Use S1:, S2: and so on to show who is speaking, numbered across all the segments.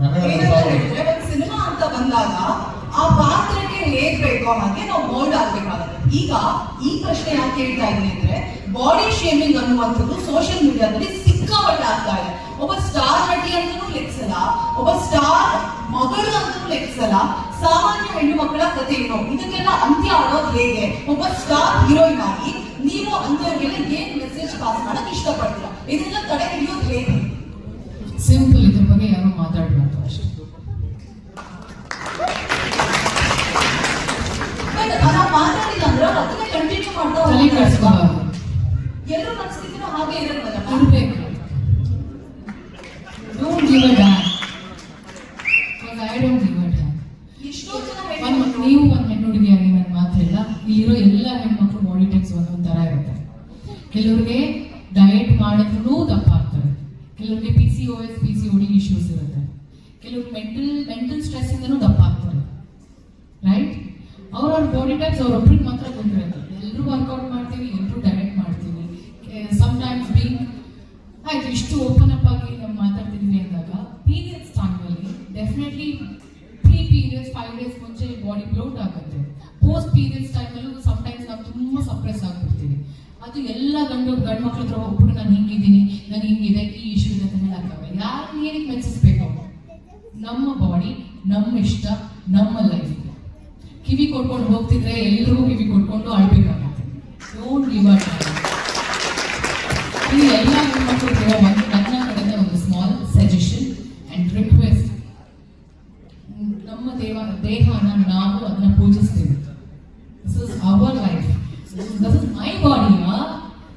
S1: ಒಂದು ಸಿನಿಮಾ ಅಂತ ಬಂದಾಗ ಆ ಪಾತ್ರಕ್ಕೆ ಹೇಗ್ ಬೇಕೋ ಹಾಗೆ ನಾವು ಮೋಲ್ಡ್ ಆಗ್ಬೇಕಾಗುತ್ತೆ. ಈಗ ಈ ಪ್ರಶ್ನೆ ಯಾಕೆ ಕೇಳ್ತಾ ಇದ್ದೀನಿ ಅಂದ್ರೆ ಬಾಡಿ ಶೇಮಿಂಗ್ ಅನ್ನುವಂಥದ್ದು ಸೋಷಿಯಲ್ ಮೀಡಿಯಾದಲ್ಲಿ ಸಿಕ್ಕಾಪಟ್ಟೆ ಆಗ್ತಾ ಇದೆ. ಒಬ್ಬ ಸ್ಟಾರ್ ನಟಿ ಅಂತಲೂ ಲೆಕ್ಸಲ್ಲ ಒಬ್ಬ ಸ್ಟಾರ್ ಮಗಳು ಅಂತಲೂ ಲೆಕ್ಸಲ್ಲ ಸಾಮಾನ್ಯ ಹೆಣ್ಣು ಮಕ್ಕಳ ಕಥೆ ಏನು? ಇದಕ್ಕೆಲ್ಲ ಅಂತ್ಯ ಆಡೋದು ಹೇಗೆ? ಒಬ್ಬ ಸ್ಟಾರ್ ಹೀರೋಯಿನ್ ಆಗಿ ನೀವು ಅಂತವ್ರಿಗೆಲ್ಲ ಏನ್ ಮೆಸೇಜ್ ಪಾಸ್ ಮಾಡಕ್ ಇಷ್ಟಪಡ್ತೀರಾ? ಇದನ್ನ ತಡೆ
S2: ಯಾರು ಮಾತಾಡಬಾರ್ದು ಅಷ್ಟೇ ತಲೆ
S1: ಎಲ್ಲರೂ ಮನಸ್ಥಿತಿನೂ ಹಾಗೆ ಇರಲ್ವಲ್ಲ
S2: ಇರ್ಬೇಕು. Don't give a damn I don't give a damn
S1: ಎಷ್ಟೋ ಜನ
S2: ಒಂದ್
S1: ಹೆಣ್ಮಕ್ಳು
S2: ನೀವು ಒಂದು ಹೆಣ್ಣು ಹುಡುಗಿಯಾಗಿ ನಾನು ಇಲ್ಲ. ಇಲ್ಲಿರೋ ಎಲ್ಲ ಹೆಣ್ಮಕ್ಳು ಬಾಡಿ ಟೆಕ್ಸ್ ಒಂದೊಂದು ಥರ ಇರುತ್ತೆ. ಕೆಲವ್ರಿಗೆ ಡಯಟ್ ಮಾಡಿದ್ರು ಕೆಲವ್ರಿಗೆ P C O S P C O D issues ಇರುತ್ತೆ. ಕೆಲವ್ರು ಮೆಂಟಲ್ ಮೆಂಟಲ್ ಸ್ಟ್ರೆಸ್ ಇಂದನೂ ದಪ್ಪ ಆಗ್ತಾರೆ ರೈಟ್ ಅವ್ರವ್ರ ಬಾಡಿ ಟೈಪ್ಸ್ ಅವ್ರೊಬ್ರಿಗೆ ಮಾತ್ರ ಗೊತ್ತಿರುತ್ತೆ ಎಲ್ಲರೂ ವರ್ಕೌಟ್ ಮಾಡ್ತೀವಿ ಎಲ್ಲರೂ ಡಯಟ್ ಮಾಡ್ತೀವಿ. ಸಮ್ಟೈಮ್ಸ್ ಬೀಂಗ್ ಆಯ್ತು, ಇಷ್ಟು ಓಪನ್ ಅಪ್ ಆಗಿ ನಾವು ಮಾತಾಡ್ತಿದ್ವಿ ಅಂದಾಗ ಪೀರಿಯಡ್ಸ್ ಟೈಮಲ್ಲಿ definitely pre periods five days ಮುಂಚೆ ಬಾಡಿ ಬ್ಲೋಟ್ ಆಗುತ್ತೆ. ಪೋಸ್ಟ್ ಪೀರಿಯಡ್ಸ್ ಟೈಮಲ್ಲೂ ಸಮ್ಟೈಮ್ಸ್ ನಾವು ತುಂಬ ಸಪ್ರೆಸ್ ಆಗಿಬಿಡ್ತೀವಿ. ಅದು ಎಲ್ಲ ಗಂಡು ಗಂಡು ಮಕ್ಕಳ ಹತ್ರ ಒಬ್ಬರು ನಾನು ಹಿಂಗಿದ್ದೀನಿ ಏನಕ್ಕೆ ಮೆಚ್ಚಿಸ್ಬೇಕು ನಮ್ಮ ಬಾಡಿ ನಮ್ಮ ಇಷ್ಟ, ನಮ್ಮ ಲೈಫ್ ಕಿವಿ ಕೊಟ್ಕೊಂಡು ಹೋಗ್ತಿದ್ರೆ ಎಲ್ರಿಗೂ ಕಿವಿ ಕೊಟ್ಕೊಂಡು ಅಳ್ಬೇಕಾಗುತ್ತೆ ಡೋಂಟ್ ಗಿವ್ ಅ ಈ ಎಲ್ಲ ಹೆಣ್ಮಕ್ಳಿಗೆ ಒಂದು ನನ್ನ ಕಡೆಯಿಂದ ಒಂದು ಸ್ಮಾಲ್ ಸಜೆಷನ್ ಅಂಡ್ ರಿಕ್ವೆಸ್ಟ್ ನಮ್ಮ ದೇವ, ದೇಹನ ನಾವು ಅದನ್ನ ಪೂಜಿಸ್ತೀವಿ. This is our life this is my body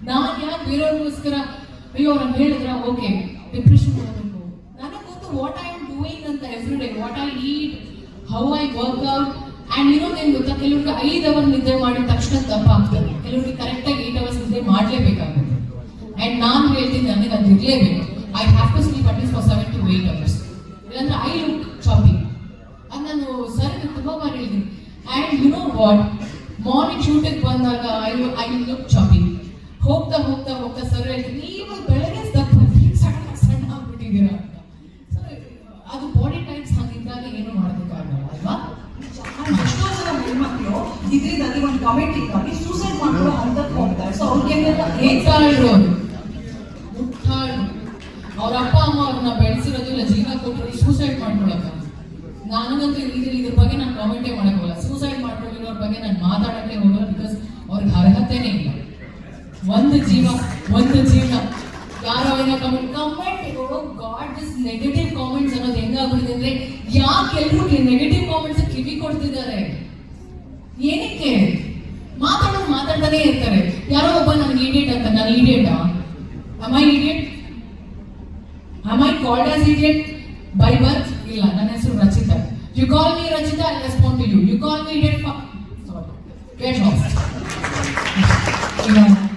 S2: ನಾನು ಯಾಕೆ ಬೇರೆಯವ್ರಿಗೋಸ್ಕರ, ಅಯ್ಯೋ, ಅವ್ರನ್ನ ಹೇಳಿದ್ರ? Okay depression what I am doing ಅಂತ every day what I eat how I work out and ಇನ್ನೊಂದೇನು ಗೊತ್ತಾ? ಕೆಲವ್ರಿಗೆ ಐದು ಅವರ್ ನಿದ್ದೆ ಮಾಡಿದ ತಕ್ಷಣ ದಪ್ಪ ಆಗ್ತದೆ. ಕೆಲವ್ರಿಗೆ ಕರೆಕ್ಟಾಗಿ ಏಟ್ ಅವರ್ಸ್ ನಿದ್ದೆ ಮಾಡಲೇಬೇಕಾಗುತ್ತೆ. ಆ್ಯಂಡ್ ನಾನು ಹೇಳ್ತೀನಿ, ನನಗೆ ಅದು ಇರಲೇಬೇಕು. I have to sleep at least for seven to eight hours ಇಲ್ಲಾಂದ್ರೆ ಐ ಲುಕ್ ಶಾಪಿಂಗ್ ಅದು ನಾನು ಸರ್ ತುಂಬ ಬಾರಿ ಹೇಳಿದ್ದೀನಿ and you know what morning ಶೂಟಿಗೆ ಬಂದಾಗ ಐ ಐ ಲುಕ್ ಶಾಪಿಂಗ್ ಹೋಗ್ತಾ ಹೋಗ್ತಾ ಹೋಗ್ತಾ ಸರ್ ಹೇಳ್ತೀನಿ, ನೀವು ಬೆಳಗ್ಗೆ
S1: ಇದರಿಂದಾಗಿ ಒಂದು ಇತ್ತು. ಸೂಸೈಡ್ ಮಾಡ್ಕೊಳ್ಳೋ ಹಂತಕ್ಕೆ ಹೋಗ್ತಾರೆ ಸೊ ಅವ್ರಿಗೆಲ್ಲ
S2: ಮುಟ್ಟಾಳ್ರು ಅವ್ರು. ಅಪ್ಪ ಅಮ್ಮ ಅವ್ರನ್ನ ಬೆಳೆಸಿರೋದು ಇಲ್ಲ ಜೀವನ ಕೊಟ್ಟರು ಸೂಸೈಡ್ ಮಾಡ್ಕೊಳಕ ನಾನಂತೂ ಇದ್ರ ಇದ್ರ ಬಗ್ಗೆ ನಾನು ಕಾಮೆಂಟೇ ಮಾಡಕ್ ಹೋಗಲ್ಲ. ಸೂಸೈಡ್ ಮಾಡ್ಕೊಂಡಿರೋರ ಬಗ್ಗೆ ನಾನು ಮಾತಾಡಕ್ಕೆ ಹೋಗಲ್ಲ ಬಿಕಾಸ್ ಅವ್ರಿಗೆ ಅರ್ಹತೆನೇ ಇಲ್ಲ. ಒಂದು ಜೀವ ಒಂದು ಜೀವನ. ಯಾರೋ ಏನೋ comment comment god is negative comments ಅನ್ನೋದು ಹೆಂಗಾಗ್ಬಿಟ್ಟಿದೆ ಅಂದ್ರೆ ಯಾಕೆ ಎಲ್ರು ನೆಗೆಟಿವ್ ಕಾಮೆಂಟ್ಸ್ ಕಿವಿ ಕೊಡ್ತಿದ್ದಾರೆ ಏನಕ್ಕೆ ಮಾತಾಡೋದು ಮಾತಾಡ್ತಾನೆ ಇರ್ತಾರೆ. ಯಾರೋ ಒಬ್ಬ ನನಗೆ ಇಡಿಯಟ್ ಅಂತ, ನಾನು ಇಡಿಯಟ್ ಅಮ್ಮ ಇಡಿಯಟ್ ಅಮ್ಮ called as idiot by birth ಇಲ್ಲ, ನನ್ನ ಹೆಸರು Rachita. You call me Rachita I respond to you you call me idiot sorry